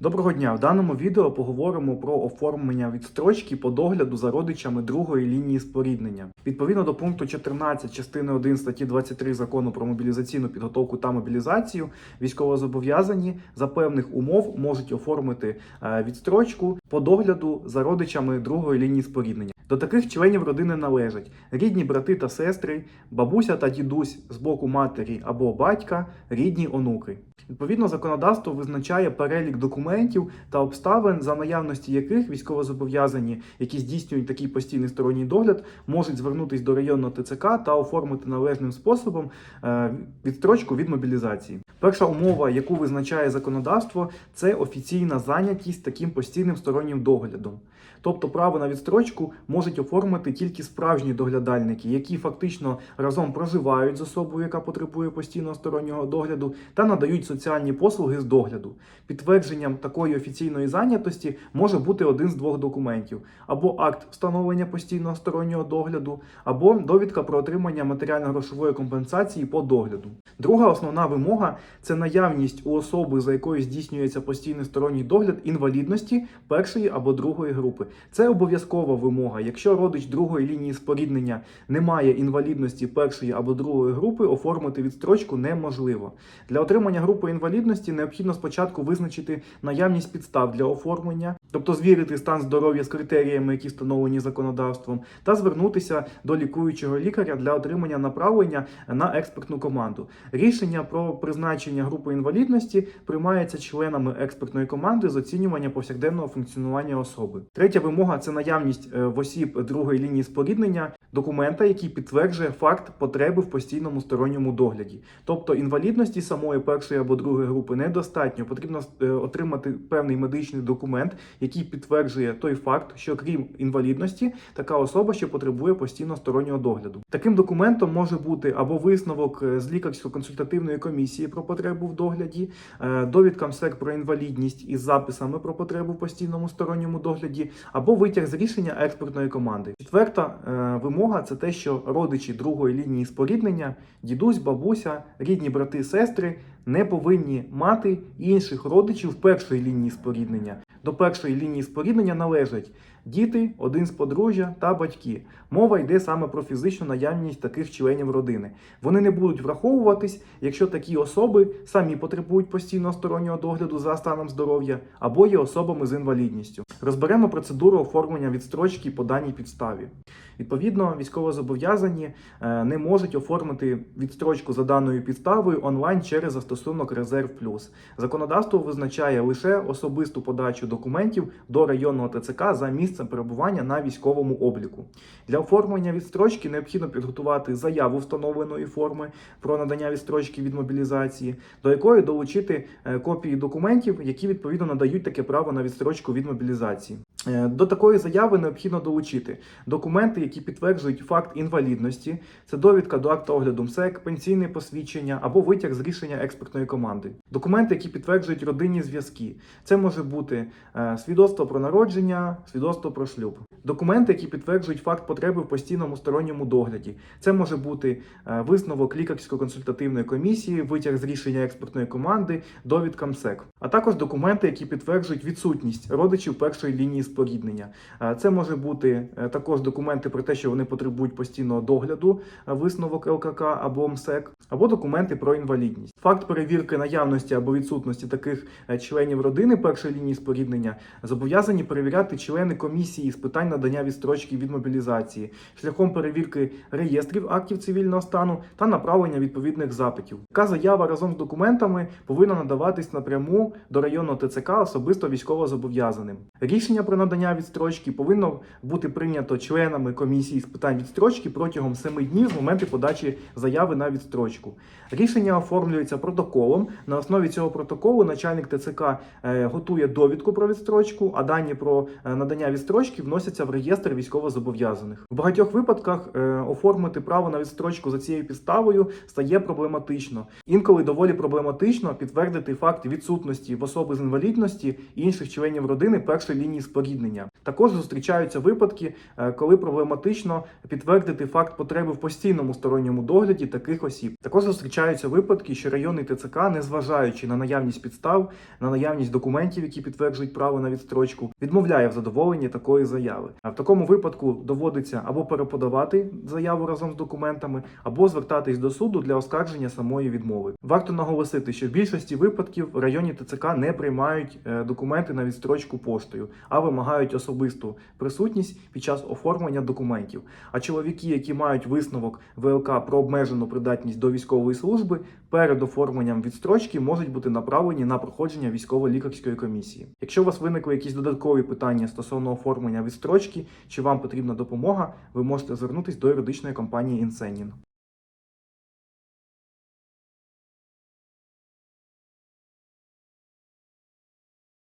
Доброго дня! В даному відео поговоримо про оформлення відстрочки по догляду за родичами другої лінії споріднення. Відповідно до пункту 14 частини 1 статті 23 закону про мобілізаційну підготовку та мобілізацію, військовозобов'язані за певних умов можуть оформити е, відстрочку по догляду за родичами другої лінії споріднення. До таких членів родини належать рідні брати та сестри, бабуся та дідусь з боку матері або батька, рідні онуки. Відповідно, законодавство визначає перелік документів та обставин, за наявності яких військовозобов'язані, які здійснюють такий постійний сторонній догляд, можуть звернутися до районного ТЦК та оформити належним способом е, відстрочку від мобілізації. Перша умова, яку визначає законодавство, це офіційна зайнятість таким постійним стороннім доглядом. Тобто право на відстрочку можуть оформити тільки справжні доглядальники, які фактично разом проживають з особою, яка потребує постійного стороннього догляду, та надають соціальні послуги з догляду. Підтвердженням такої офіційної зайнятості може бути один з двох документів: або акт встановлення постійного стороннього догляду, або довідка про отримання матеріально-грошової компенсації по догляду. Друга основна вимога це наявність у особи, за якою здійснюється постійний сторонній догляд інвалідності першої або другої групи. Це обов'язкова вимога. Якщо родич другої лінії споріднення не має інвалідності першої або другої групи, оформити відстрочку неможливо. Для отримання групи інвалідності необхідно спочатку визначити наявність підстав для оформлення, тобто звірити стан здоров'я з критеріями, які встановлені законодавством, та звернутися до лікуючого лікаря для отримання направлення на експертну команду. Рішення про призначення групи інвалідності приймається членами експертної команди з оцінювання повсякденного функціонування особи. Третя вимога це наявність е, в осіб другої лінії споріднення документа, який підтверджує факт потреби в постійному сторонньому догляді. Тобто інвалідності самої першої або другої групи недостатньо. Потрібно е, отримати певний медичний документ, який підтверджує той факт, що крім інвалідності, така особа ще потребує постійно стороннього догляду. Таким документом може бути або висновок е, з лікарсько-консультативної комісії про потребу в догляді, е, довідка МСЕК про інвалідність із записами про потребу в постійному сторонньому догляді, або витяг з рішення експертної команди. Четверта е, вимога це те, що родичі другої лінії споріднення, дідусь, бабуся, рідні брати, сестри не повинні мати інших родичів першої лінії споріднення. До першої лінії споріднення належать діти, один з подружжя та батьки. Мова йде саме про фізичну наявність таких членів родини. Вони не будуть враховуватись, якщо такі особи самі потребують постійного стороннього догляду за станом здоров'я або є особами з інвалідністю. Розберемо процедуру оформлення відстрочки по даній підставі. Відповідно, військовозобов'язані е, не можуть оформити відстрочку за даною підставою онлайн через застосунок Резерв Плюс. Законодавство визначає лише особисту подачу документів до районного ТЦК за місцем перебування на військовому обліку. Для оформлення відстрочки необхідно підготувати заяву встановленої форми про надання відстрочки від мобілізації, до якої долучити е, копії документів, які відповідно надають таке право на відстрочку від мобілізації. Е, До такої заяви необхідно долучити документи, які підтверджують факт інвалідності, це довідка до акту огляду МСЕК, пенсійне посвідчення або витяг з рішення експертної команди. Документи, які підтверджують родинні зв'язки. Це може бути е, свідоцтво про народження, свідоцтво про шлюб. Документи, які підтверджують факт потреби в постійному сторонньому догляді. Це може бути е, висновок лікарсько-консультативної комісії, витяг з рішення експертної команди, довідка МСЕК, а також документи, які підтверджують відсутність родичів першої лінії споріднення. Е, Це може бути е, також документи про те, що вони потребують постійного догляду, е, висновок ЛКК або МСЕК, або документи про інвалідність. Факт перевірки наявності або відсутності таких членів родини першої лінії споріднення зобов'язані перевіряти члени комісії з питань надання відстрочки від мобілізації шляхом перевірки реєстрів актів цивільного стану та направлення відповідних запитів. Така заява разом з документами повинна надаватись напряму до районного ТЦК особисто військовозобов'язаним. Рішення про надання відстрочки повинно бути прийнято членами комісії з питань відстрочки протягом 7 днів з моменту подачі заяви на відстрочку. Рішення оформлюється протоколом. На основі цього протоколу начальник ТЦК е, готує довідку про відстрочку, а дані про е, надання відстрочки вносяться в реєстр військовозобов'язаних. В багатьох випадках е, оформити право на відстрочку за цією підставою стає проблематично. Інколи доволі проблематично підтвердити факт відсутності в особи з інвалідності і інших членів родини першої лінії споріднення. Також зустрічаються випадки, е, коли проблематично підтвердити факт потреби в постійному сторонньому догляді таких осіб. Також зустрічаються випадки, що районний ТЦК, незважаючи на наявність підстав, на наявність документів, які підтверджують право на відстрочку, відмовляє в задоволенні такої заяви. А в такому випадку доводиться або переподавати заяву разом з документами, або звертатись до суду для оскарження самої відмови. Варто наголосити, що в більшості випадків районні ТЦК не приймають е, документи на відстрочку поштою, а вимагають особисту присутність під час оформлення документів. А чоловіки, які мають висновок ВЛК про обмежену придатність до військової служби, перед оформленням відстрочки можуть бути направлені на проходження військово-лікарської комісії. Якщо у вас виникли якісь додаткові питання стосовно оформлення відстрочки, чи вам потрібна допомога, ви можете звернутися до юридичної компанії Інсенін.